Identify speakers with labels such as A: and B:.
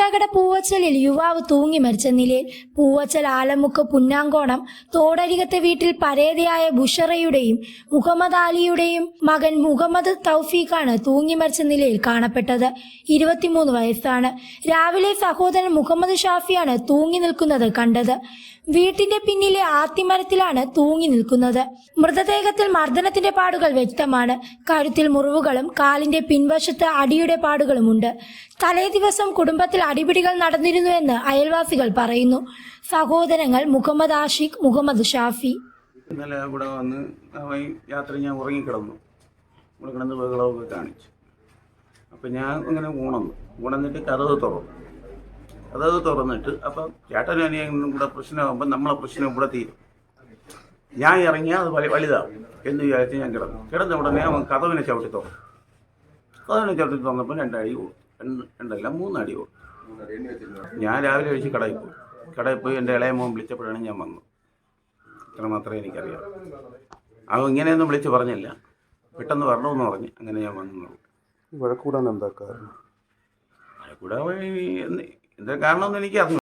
A: കാട്ടാക്കട പൂവച്ചലിൽ യുവാവ് തൂങ്ങി മരിച്ച നിലയിൽ പൂവച്ചൽ ആലമുക്ക് പുന്നാങ്കോണം തോടരികത്തെ വീട്ടിൽ പരേതയായ ബുഷറയുടെയും മുഹമ്മദ് അലിയുടെയും മകൻ മുഹമ്മദ് തൗഫീഖാണ് തൂങ്ങി മരിച്ച നിലയിൽ കാണപ്പെട്ടത്. ഇരുപത്തിമൂന്ന് വയസ്സാണ്. രാവിലെ സഹോദരൻ മുഹമ്മദ് ഷാഫിയാണ് തൂങ്ങി നിൽക്കുന്നത് കണ്ടത്. വീട്ടിന്റെ പിന്നിലെ ആത്തിമരത്തിലാണ് തൂങ്ങി നിൽക്കുന്നത്. മൃതദേഹത്തിൽ മർദ്ദനത്തിന്റെ പാടുകൾ വ്യക്തമാണ്. കഴുത്തിൽ മുറിവുകളും കാലിന്റെ പിൻവശത്ത് അടിയുടെ പാടുകളുമുണ്ട്. തലേ ദിവസം കുടുംബത്തിൽ അടിപിടികൾ നടന്നിരുന്നുവെന്ന് അയൽവാസികൾ പറയുന്നു. സഹോദരങ്ങൾ മുഹമ്മദ് ആഷിഖ് മുഹമ്മദ് ഷാഫി.
B: ഇന്നലെ ഇവിടെ വന്ന് യാത്ര ഞാൻ ഉറങ്ങിക്കിടന്നു. ഇവിടെ കിടന്ന് ബഹളമൊക്കെ കാണിച്ചു. അപ്പം ഞാൻ ഇങ്ങനെ ഊണന്നു ഊണന്നിട്ട് കഥവ് തുറന്നു. കഥവ് തുറന്നിട്ട് അപ്പം ചേട്ടനും അനിയനും കൂടെ പ്രശ്നമാകുമ്പോൾ നമ്മളെ പ്രശ്നം ഇവിടെ തീരും. ഞാൻ ഇറങ്ങിയാൽ അത് വലി വലുതാവും എന്ന് വിചാരിച്ച് ഞാൻ കിടന്നു. കിടന്ന ഉടനെ അവൻ കഥവിനെ ചവിട്ടി തുറന്നു. കഥവിനെ ചവിട്ടി തുറന്നപ്പോൾ രണ്ടടി കൊടുത്തു രണ്ട് രണ്ടല്ല മൂന്നടി കൊടുത്തു ഞാൻ രാവിലെ കഴിച്ച് കടയിൽ പോയി. കടയിൽ പോയി എന്റെ ഇളയ മോൻ വിളിച്ചപ്പോഴാണ് ഞാൻ വന്നത്. ഇത്ര മാത്രമേ എനിക്കറിയാം അവൻ ഇങ്ങനെയൊന്നും വിളിച്ച് പറഞ്ഞില്ല. പെട്ടെന്ന് വരണമെന്ന് പറഞ്ഞ് അങ്ങനെ ഞാൻ വന്നു
C: വഴക്കൂടാൻ എന്താ കാരണം?
B: കൂടെ എന്താ? കാരണമെന്ന് എനിക്ക് അറിഞ്ഞു